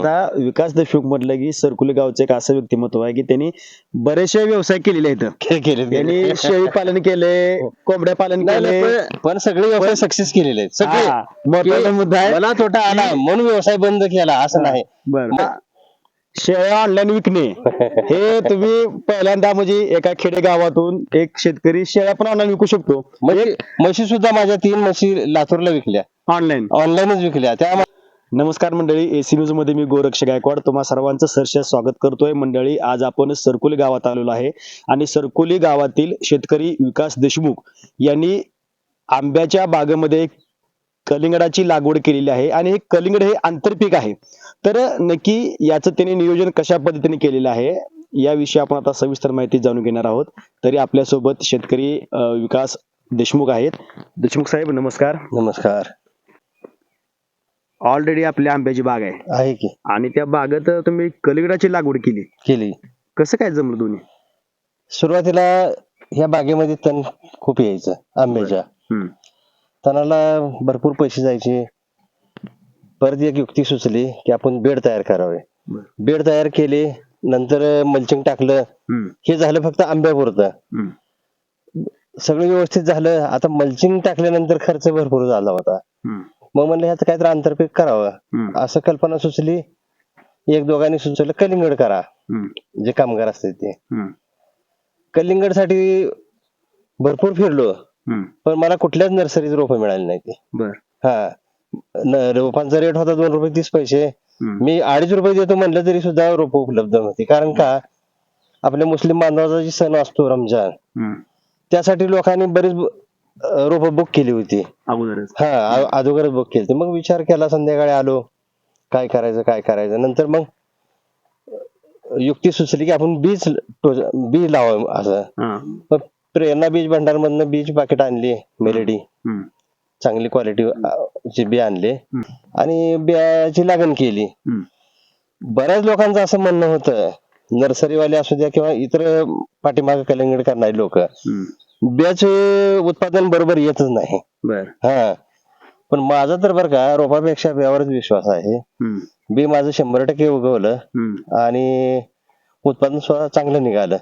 आता विकास देशमुख म्हटलं की सरकुले गावचं एक असं व्यक्तिमत्व आहे की त्यांनी बरेचसे व्यवसाय केलेले आहेत. त्यांनी शेळी पालन केले कोंबड्या पालन केले. पण- सगळे व्यवसाय सक्सेस केलेले आहेत. सगळे. हा, महत्त्वाचा की मुद्दा आहे. मला तोटा आला म्हणून व्यवसाय बंद केला असं नाही. बरं. शेळ्या ऑनलाईन विकणे. हे तुम्ही पहिल्यांदा म्हणजे एका खेडे गावातून एक शेतकरी शेळ्या पण ऑनलाईन विकू शकतो. म्हणजे म्हशी सुद्धा माझ्या तीन म्हशी लातूरला विकल्या. ऑनलाईन. ऑनलाईनच विकल्या. त्या नमस्कार मंडळी एसी न्यूजमध्ये मी गोरक्ष गायकवाड. तुम्हा सर्वांचं सरस स्वागत करतोय. मंडळी आज आपण सरकोली गावात आलेलो आहे. आणि सरकोली गावातील शेतकरी विकास देशमुख यांनी आंब्याच्या बागेमध्ये कलिंगडाची लागवड केलेली आहे. आणि हे कलिंगड हे आंतरपीक आहे. तर नक्की याचं त्यांनी नियोजन कशा पद्धतीने केलेलं आहे याविषयी आपण आता सविस्तर माहिती जाणून घेणार आहोत. तरी आपल्यासोबत शेतकरी विकास देशमुख आहेत. देशमुख साहेब नमस्कार. नमस्कार. ऑलरेडी आपल्या आंब्याची बाग आहे. आहे की. आणि त्या बागेत तुम्ही कलिंगडाची लागवड केली. केली. कसं काय जमलं दोन्ही? सुरुवातीला ह्या बागेमध्ये तण खूप यायचं आंब्याच्या. हम्म. तणाला भरपूर पैसे जायचे. परत एक युक्ती सुचली की आपण बेड तयार करावे. बरं. बेड तयार केले नंतर मल्चिंग टाकलं. हम्म. हे झालं फक्त आंब्यापुरतं. हम्म. सगळं व्यवस्थित झालं. आता मल्चिंग टाकल्यानंतर खर्च भरपूर झाला होता. हम्म. मग म्हणलं ह्याचं काहीतरी आंतरपीक करावं. असं कल्पना सुचली एक दोघांनी सुचवलं कलिंगड करा. जे कामगार असतात ते. कलिंगडसाठी भरपूर फिरलो. पण मला कुठल्याच नर्सरीत रोपं मिळाली नाही ती हा रोपांचा रेट होता दोन रुपये तीस पैसे. मी अडीच रुपये देतो म्हणलं तरी सुद्धा रोप उपलब्ध नव्हती कारण का आपल्या मुस्लिम बांधवाचा जी सण असतो रमजान. त्यासाठी लोकांनी बरीच रोप बुक केली होती. अगोदरच. हा अगोदरच बुक केली होती. मग विचार केला संध्याकाळी आलो. काय करायचं काय करायचं? नंतर मग युक्ती सुचली की आपण बीज टोच- बीज लावावं असं. हा. मग प्रेरणा बीज भंडार मधनं बीज पाकिट आणली मेलेडी हम्म. चांगली क्वालिटी चे बी आणले. आणि बियाची लागण केली. हम्म. बऱ्याच लोकांचं असं म्हणणं होतं नर्सरीवाले असू द्या किंवा इतर पाठीमागे कलिंगड करणारे लोक. हम्म. बियाचे उत्पादन बरोबर येतच नाही बर हा पण माझा तर बरं का रोपापेक्षा बियावरच विश्वास आहे. बी माझं शंभर टक्के उगवलं. आणि उत्पादन सुद्धा चांगलं निघालं.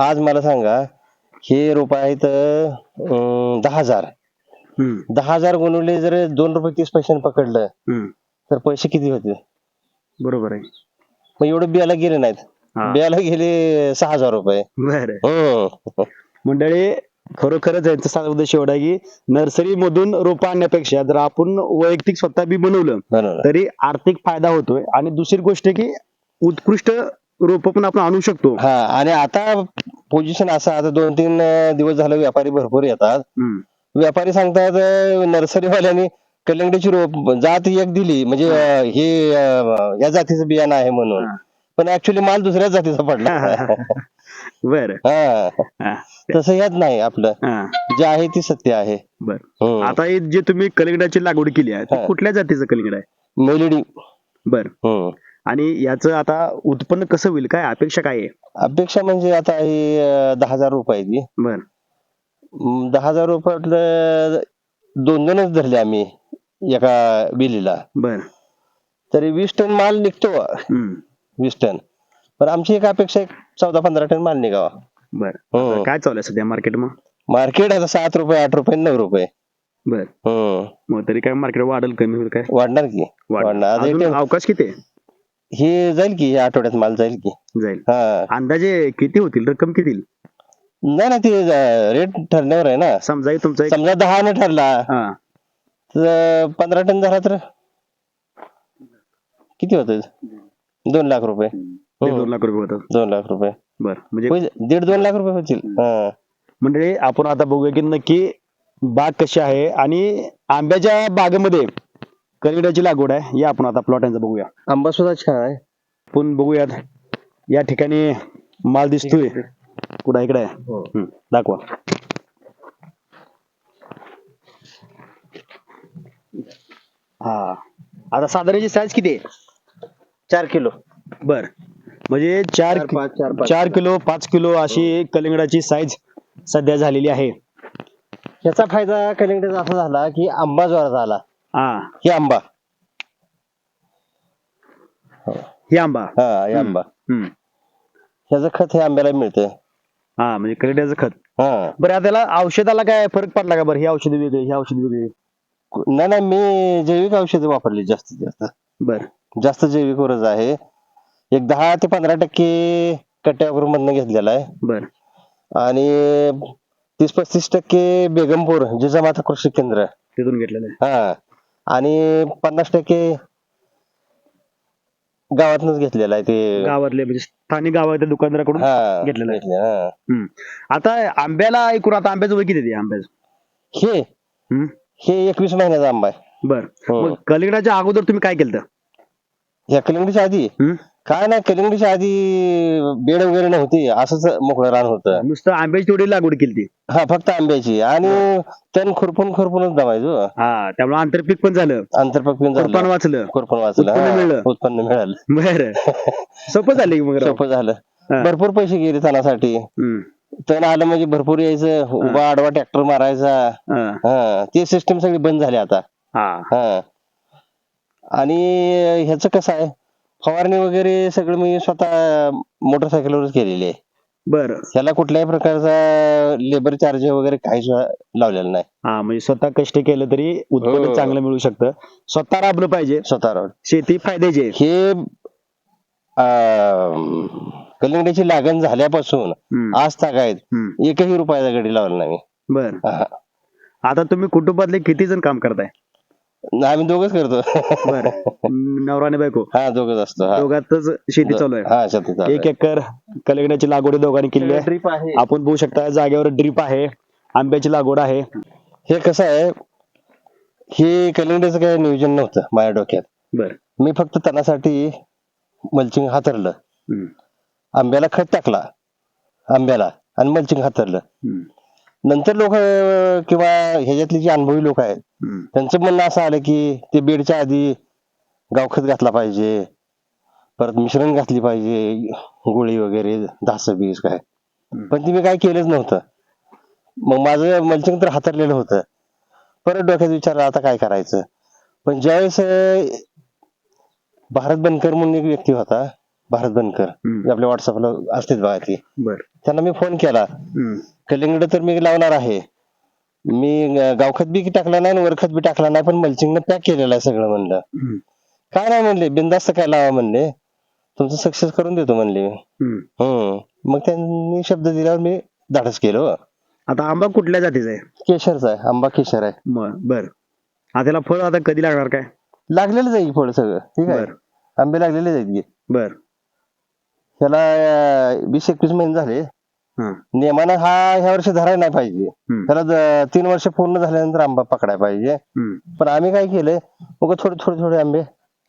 आज मला सांगा हे रोप आहेत दहा हजार. दहा हजार गुणवले जर दोन रुपये तीस पैशाने पकडलं. तर पैसे किती होते बरोबर आहे मग एवढे बियाला गेले नाहीत हा. बियाला गेले सहा हजार रुपये हम्म. मंडळी खरोखरच यांचा सांगा उद्देश एवढा की नर्सरी मधून रोपं आणण्यापेक्षा जर आपण वैयक्तिक स्वतः बी बनवलं बरोबर. तरी आर्थिक फायदा होतोय आणि दुसरी गोष्ट की उत्कृष्ट रोप पण आपण आणू शकतो हा आणि आता पोझिशन असं आता दोन तीन अं, दिवस झालं व्यापारी भरपूर येतात हम्म. व्यापारी सांगतात नर्सरी वाल्यांनी कलिंगडीची रोप जात एक दिली म्हणजे अं, हे अं, या जातीचं बियाणं आहे म्हणून हा. पण ऍक्च्युली माल दुसऱ्याच जातीचा पडला बर. हा. हा. तसं यात नाही आपलं. हा. जे आहे ती सत्य आहे. बर. हम्म. आता हे जे तुम्ही कलिंगडाची लागवड केली आहे ते हा. कुठल्या जातीचं कलिंगड आहे? मेलडी. बर. हम्म. आणि याचं आता उत्पन्न कसं होईल? काय अपेक्षा काय आहे? अपेक्षा म्हणजे आता ही अं, दहा हजार रुपयाची बर. दहा हजार रुपयातलं दोन दोनच धरले आम्ही एका बिलीला. बर. तरी वीस टन माल निघतो. हम्म. वीस टन. पण आमची एक अपेक्षा एक चौदा पंधरा टन माल निघावा. बर. हम्म. काय चालू आहे सध्या मार्केट मग? मार्केट आता सात रुपये आठ रुपये नऊ रुपये. बर. हम्म. मग तरी काय मार्केट वाढेल कमी होईल काय? वाढणार की. वाढणार. अवकाश किती? हे जाईल की या आठवड्यात माल जाईल की. जाईल. हा. अंदाजे किती होतील? रक्कम किती? नाही ना ते रेट ठरण्यावर आहे ना. समजा हे तुमचा समजा दहा न ठरला. हा. तर पंधरा टन झाला तर? किती होत? दोन लाख रुपये. ते दोन लाख रुपये होतात. दोन लाख रुपये. बर म्हणजे. दीड दोन लाख रुपये होतील. हा. म्हणजे आपण आता बघूया की नक्की बाग कशी आहे आणि आंब्याच्या बागेमध्ये कलिगडाची लागवड आहे या आपण आता प्लॉटांचा बघूया. आंबा सुद्धा छान आहे. आपण बघूयात या ठिकाणी माल दिसतोय. कुठं इकडे आहे? हो. हम्म, दाखवा. हा. आता साधारण साईज किती आहे? चार किलो. बर. म्हणजे चार चार पाच, चार पाच. चार किलो पाच किलो अशी कलिंगडाची साईज सध्या झालेली आहे. याचा फायदा कलिंगडाचा असा झाला की आंबा जोरात आला. हा. ही आंबा. हो. ही आंबा. हा हे आंबा. हम्म. ह्याचं खत हे आंब्याला मिळतं हा म्हणजे कलिड्याचं खत. हा. बरं आता त्याला औषधाला काय फरक पडला का बरं? ही औषधी वेगळी ही औषधी वेगळी? नाही नाही मी जैविक औषधं वापरली जास्तीत जास्त. बर. जास्त जैविक वरच आहे. एक दहा ते पंधरा टक्के कट्ट्यावर मधनं घेतलेला आहे बर आणि तीस पस्तीस टक्के बेगमपूर जिजामाता कृषी केंद्र तिथून घेतलेलं आहे हा आणि पन्नास टक्के गावातनच घेतलेला आहे ते गावातले म्हणजे स्थानिक गावातल्या दुकानदाराकडून हा घेतलेलं आहे. हा. हम्म. आता आंब्याला ऐकून आता आंब्याचं वय किती आहे ते आंब्याचं हे हम्म. हे एकवीस महिन्याचा आंबा आहे बर हो. मग कलिंगडाच्या अगोदर तुम्ही काय केलं ह्या कलिंगडीच्या आधी हम्म? काय नाही कलिंगडीच्या आधी बेड वगैरे नव्हती. असंच मोकळं रान होतं. नुसतं आंब्याची तेवढी लागवड केली ती हा फक्त आंब्याची. आणि तण खुरपून खुरपूनच दमायचो. हा त्यामुळे आंतरपीक पण झालं. आंतरपक पण झालं. वाचलं. खुरपून वाचलं. उत्पन्न हा, मिळलं. उत्पन्न मिळालं. बर. सोपं झालं की मग राव. सोपं झालं. हा. भरपूर पैसे गेले तणासाठी. हम्म. तण आलं म्हणजे भरपूर यायचं. उभा आडवा ट्रॅक्टर मारायचा. हा. हा. ते सिस्टम सगळी बंद झाली आता. हा. हा. आणि ह्याचं कसं आहे? फवारणी वगैरे सगळं मी स्वतः मोटरसायकलवरच केलेली आहे बर ह्याला कुठल्याही प्रकारचा लेबर चार्ज वगैरे काहीच लावलेला नाही हा म्हणजे स्वतः कष्ट केलं तरी उत्पन्न हो. चांगलं मिळू शकतं स्वतः राबलं पाहिजे स्वतःवर शेती फायद्याची आहे. हे अं, कलिंगडाची लागण झाल्यापासून हम्म. आज तागायत हम्म. एकही रुपयाचा गडी लावला नाही बर हा. आता तुम्ही कुटुंबातले किती जण काम करताय आम्ही दोघच करतो. बर. नवराने बायको? हा दोघच असतो हा. दोघातच शेती चालू आहे. हा चालू एक एकर कलिंगडाची लागवड दोघांनी केली आहे. ट्रिप आहे. आपण बघू शकता जागेवर ड्रीप आहे. आंब्याची लागवड आहे. हे कसं आहे हे कलिंगडाचं काही नियोजन नव्हतं माझ्या डोक्यात. बर. मी फक्त तणासाठी मल्चिंग हातरलं. आंब्याला खत टाकला आंब्याला आणि मल्चिंग हातरलं. नंतर लोक किंवा ह्याच्यातली जी अनुभवी लोक आहेत हम्म. त्यांचं म्हणणं असं आलं की ते बेडच्या आधी गावखत घातला पाहिजे. परत मिश्रण घातली पाहिजे. गोळी वगैरे दहास बीस काय. पण ती मी काय केलंच नव्हतं. मग माझं मल्चिंग तर हातरलेलं होतं. परत डोक्यात विचार आता काय करायचं? पण ज्यावेळेस अं, भारत बनकर म्हणून एक व्यक्ती होता भारत बनकर हम्म. आपल्या व्हॉट्सअपला असतेच बघा ती. बर. त्यांना मी फोन केला. हम्म. कलिंगड तर मी लावणार आहे. मी गावखत बी टाकला नाही वरखत बी टाकला नाही पण मल्चिंगनं पॅक केलेलं आहे सगळं म्हणलं. काय नाही म्हणले बिंदास्त काय लावा म्हणले. तुमचं सक्सेस करून देतो म्हणले हम्म. मग त्यांनी शब्द दिल्यावर मी धाडस केलं हो. आता आंबा कुठल्या जातीचा आहे? केशरचा आहे आंबा केशर आहे. बर आता त्याला फळ आता कधी लागणार काय? लागलेलं जाईल फळ सगळं ठीक आहे. आंबे लागलेले जाईल बर. त्याला वीस एकवीस महिने झाले. नियमानं हा ह्या वर्षी धरायला नाही पाहिजे. त्याला ज- तीन वर्ष पूर्ण झाल्यानंतर आंबा पकडायला पाहिजे. पण आम्ही काय केलंय मग थोडे थोडे थोडे आंबे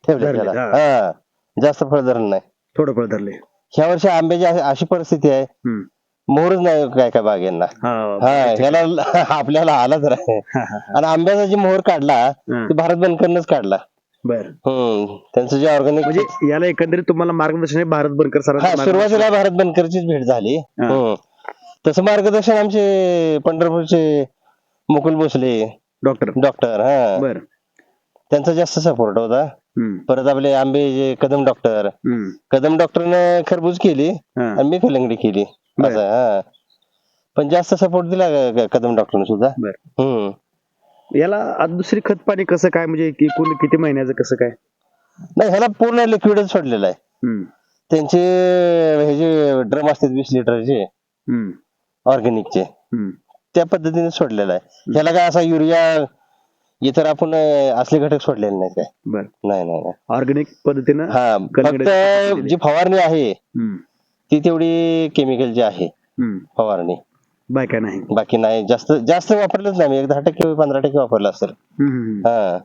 ठेवले धरले, त्याला हा. हा जास्त फळ धरण नाही थोडं फळ धरले ह्या वर्षी आंब्याची अशी- अशी परिस्थिती आहे हम्म. मोहरच नाही काय काय बागेंना हा हा ह्याला आपल्याला आला तर आहे हा, हा, हा. आणि आंब्याचा जे मोहर काढला हा. ते भारत बनकरनच काढला बर हम्म त्यांचं जे ऑर्गॅनिक म्हणजे याला एकंदरीत तुम्हाला मार्गदर्शन हे भारत बनकर हा सरांचं सुरुवातीला भारत बनकरचीच भेट झाली. हम्म. तसं मार्गदर्शन आमचे पंढरपूरचे मुकुल भोसले डॉक्टर. डॉक्टर हा. बर. त्यांचा जास्त सपोर्ट होता. परत आपले आंबे जे कदम डॉक्टर. कदम डॉक्टरने खरबूज केली. आणि मी कलंगडी केली. असं हा. पण जास्त सपोर्ट दिला कदम डॉक्टरने सुद्धा. बर. हम्म. याला आता दुसरी खत पाणी कसं काय? म्हणजे किती महिन्याचं कसं काय? नाही ह्याला पूर्ण लिक्विडच सोडलेलं आहे. हम्म. त्यांचे हे जे ड्रम असतात वीस लिटरचे हम्म. ऑर्गॅनिकचे. त्या पद्धतीने सोडलेला आहे. ह्याला काय असा युरिया इतर आपण असले घटक सोडलेले नाही काय? बर. नाही नाही नाही. ऑर्गॅनिक पद्धतीनं हा फक्त जी फवारणी आहे हम्म. ती तेवढी केमिकलची आहे हम्म. फवारणी. नाही. बाकी नाही. जास्त जास्त वापरलंच नाही मी. एक दहा टक्के पंधरा टक्के वापरलं असेल. हम्म, हम्म. हा.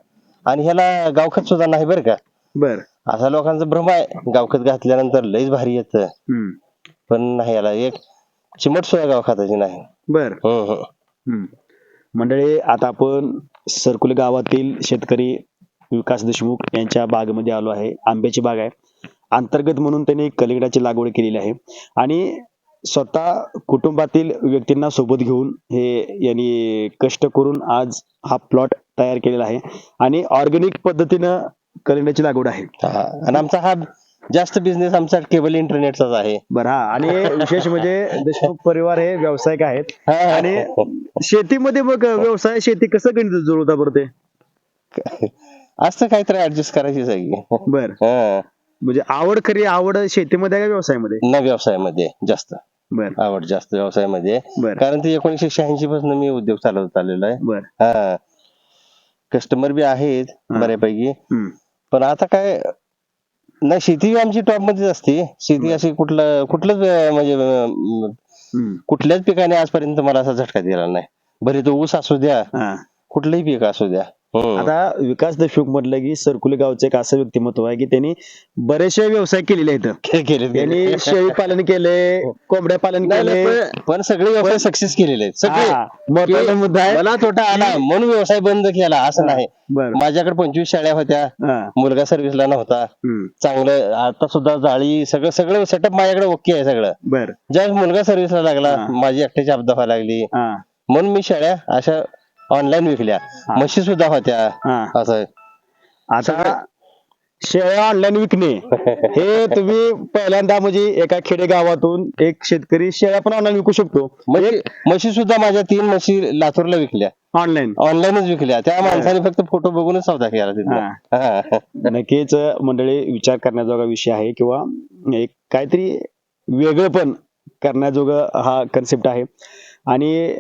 आणि ह्याला गावखत सुद्धा नाही बरं का? बर. असा लोकांचा भ्रम आहे. गावखत घातल्यानंतर लईच भारी येतं. हम्म. पण नाही याला एक चिमट सुद्धा गावखताची नाही. बर. हम्म. मंडळी आता आपण सरकुल गावातील शेतकरी विकास देशमुख यांच्या बागेमध्ये आलो आहे. आंब्याची बाग आहे. अंतर्गत म्हणून त्यांनी कलिगडाची लागवड केलेली आहे. आणि स्वतः कुटुंबातील व्यक्तींना सोबत घेऊन हे यांनी कष्ट करून आज हा प्लॉट तयार केलेला आहे. आणि ऑर्गॅनिक पद्धतीनं कलिंगडाची लागवड आहे. हा. आणि आमचा हा जास्त बिझनेस आमचा केबल इंटरनेटचाच आहे. बरं हा. आणि विशेष म्हणजे देशमुख परिवार हे व्यावसायिक आहेत. आणि शेतीमध्ये मग व्यवसाय शेती कसं गणित जुळवता बरं ते? असं काहीतरी ऍडजस्ट करायची सगळी. बर. हा. म्हणजे आवड खरी आवड शेतीमध्ये का व्यवसायामध्ये? न व्यवसायामध्ये जास्त. बर. आवड जास्त व्यवसायामध्ये. बर. कारण ते एकोणीशे शहाऐंशी पासून मी उद्योग चालवत आलेलो आहे. बर. हा. कस्टमर बी आहेत. बऱ्यापैकी. हम्म. पण आता काय नाही शेती आमची टॉप मध्येच असते शेती अशी कुठलं कुठलंच म्हणजे. कुठल्याच पिकाने आजपर्यंत मला असा झटका दिला नाही बरे तो ऊस असू द्या. कुठलंही पीक असू द्या हम्म. आता विकास देशमुख म्हटलं की सरकुली गावचं एक असं व्यक्तिमत्व आहे की त्यांनी बरेचसे व्यवसाय केलेले आहेत. के- त्यांनी शेळी पालन केले कोंबड्या पालन नाही, केले. नाही, पण- पण सगळे व्यवसाय सक्सेस केलेले आहेत. सगळे. हा, महत्त्वाचा की मुद्दा आहे. मला तोटा आला म्हणून व्यवसाय बंद केला असं नाही. बर. माझ्याकडे पंचवीस शाळ्या होत्या. हा. मुलगा सर्व्हिसला नव्हता. हम्म. चांगलं आता सुद्धा जाळी सगळं सगळं सेटअप माझ्याकडे ओके आहे सगळं. बर. ज्यावेळेस मुलगा सर्व्हिसला लागला हा. माझी एकट्याची अपदा व्हायला लागली. हा. म्हणून मी शाळ्या अशा ऑनलाईन विकल्या हा. म्हशी सुद्धा होत्या. हा. असं आता शेळ्या ऑनलाईन विकणे हे तुम्ही पहिल्यांदा म्हणजे एका खेडेगावातून एक शेतकरी शेळ्या पण ऑनलाईन विकू शकतो. म्हशी म्हशी सुद्धा माझ्या तीन म्हशी लातूरला विकल्या. ऑनलाईन ऑनलाईनच विकल्या. त्या माणसाने फक्त फोटो बघूनच सौदा केला तिथला. हा. नक्कीच मंडळी विचार करण्याजोगा विषय आहे किंवा एक काहीतरी वेगळं पण करण्याजोगा हा कन्सेप्ट आहे. आणि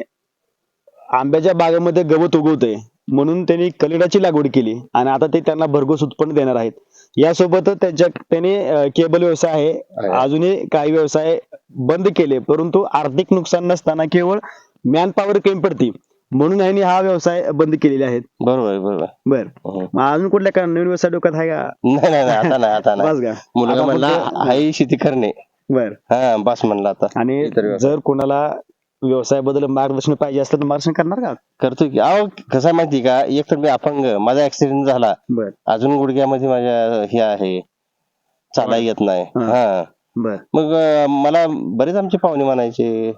आंब्याच्या बागेमध्ये गवत उगवतंय. म्हणून त्यांनी कलिडाची लागवड केली आणि आता ते त्यांना भरघोस उत्पन्न देणार आहेत. यासोबत त्यांच्या त्यांनी केबल व्यवसाय आहे. अजूनही काही व्यवसाय बंद केले परंतु आर्थिक नुकसान नसताना केवळ मॅन पॉवर कमी पडते. म्हणून यांनी हा व्यवसाय बंद केलेले आहेत बरोबर बरोबर बर. हम्म. मग अजून कुठल्या का नवीन व्यवसाय डोक्यात आहे का? नाही आता नाही आता नाही. बस का? मुलगा म्हणला आई शेती करणे. बर. हा बस म्हणला आता. आणि. जर कोणाला व्यवसायाबद्दल मार्गदर्शन पाहिजे असलं तर मार्गदर्शन करणार का? करतोय की. अहो कसं आहे माहिती का? एक तर मी अपंग. माझा ऍक्सिडेंट झाला. बर. अजून गुडघ्यामध्ये माझ्या हे आहे. चाला येत नाही. हा. हा. बर. मग अं, मला बरेच आमचे पाहुणे म्हणायचे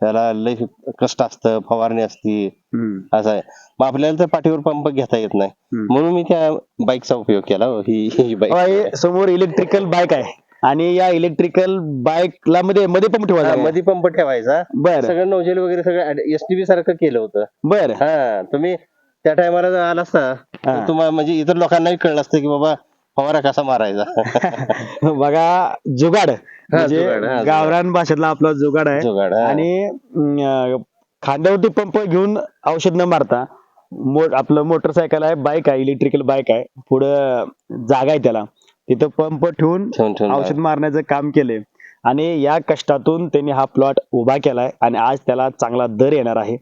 त्याला लय कष्ट असतं फवारणी असती. हम्म. असं आहे. मग आपल्याला तर पाठीवर पंप घेता येत नाही. हम्म. म्हणून मी त्या बाईकचा उपयोग केला. हो, ही ही बाईक अहो, हे समोर इलेक्ट्रिकल बाईक आहे. आणि या इलेक्ट्रिकल बाईकला मध्ये मध्ये पंप ठेवायचा. मध्ये पंप ठेवायचा. बर. सगळं नोजल वगैरे सगळं एसटीबी सारखं केलं होतं. बर. हा तुम्ही त्या टायमाला जर आला असता तर. तुम्हाला म्हणजे इतर लोकांनाही कळलं असतं की बाबा फवारा कसा मारायचा. बघा जुगाड. म्हणजे जुगाड, हा, जुगाड. गावरान भाषेतला आपला जुगाड आहे. जुगाड हा. आणि अं, खांद्यावरती पंप घेऊन औषध न मारता मो- आपलं मोटरसायकल आहे बाईक आहे इलेक्ट्रिकल बाईक आहे. पुढं जागा आहे त्याला. तिथं पंप ठेवून ठेवून ठेवून औषध मारण्याचं काम केलंय आणि या कष्टातून त्यांनी हा प्लॉट उभा केलाय आणि आज त्याला चांगला दर येणार आहे.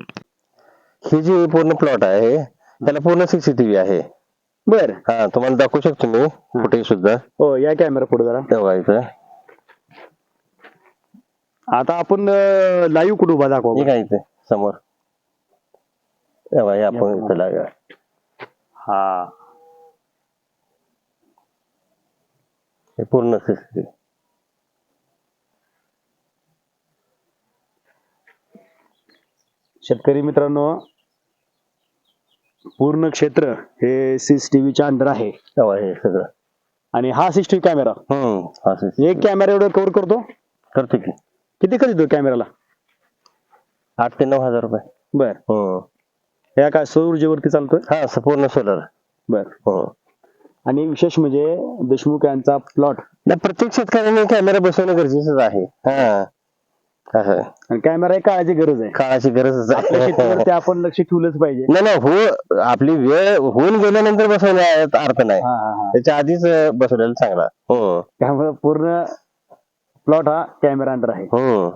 ही जी पूर्ण प्लॉट आहे त्याला पूर्ण सीसीटीव्ही आहे. बर. हा तुम्हाला दाखवू शकतो मी कुठे सुद्धा. हो या कॅमेरा पुढे जरा. तेव्हा इथं आता आपण लाईव्ह कुठे उभा दाखवा हे काय इथे समोर. तेव्हा हे आपण इथं लागा. हा. हे पूर्ण सीसीटीव्ही शेतकरी मित्रांनो पूर्ण क्षेत्र हे सीसीटीव्हीच्या अंडर आहे. तेव्हा हे सगळं. आणि हा सीसीटीव्ही कॅमेरा? हम्म हा. एक कॅमेरा एवढं कव्हर करतो? करतो की. किती खर्च येतो कॅमेराला? आठ ते नऊ हजार रुपये. बर. हम्म ह्या काय सौर ऊर्जेवरती चालतोय? हा पूर्ण सोलर बर. हम्म आणि विशेष म्हणजे देशमुख यांचा प्लॉट नाही प्रत्येक शेतकऱ्याने कॅमेरा बसवणं गरजेचंच आहे. हा. असं. आहे. आणि कॅमेरा ही काळाची गरज आहे. काळाची गरजच आपल्या आहे शेतीवरती आपण लक्ष ठेवलंच पाहिजे. नाही नाही हो आपली वेळ होऊन गेल्यानंतर बसवण्यात अर्थ नाही. हा हा हा. त्याच्या आधीच अं, बसवलेला चांगला. हो. त्यामुळे पूर्ण प्लॉट हा कॅमेरा अंडर आहे. हो.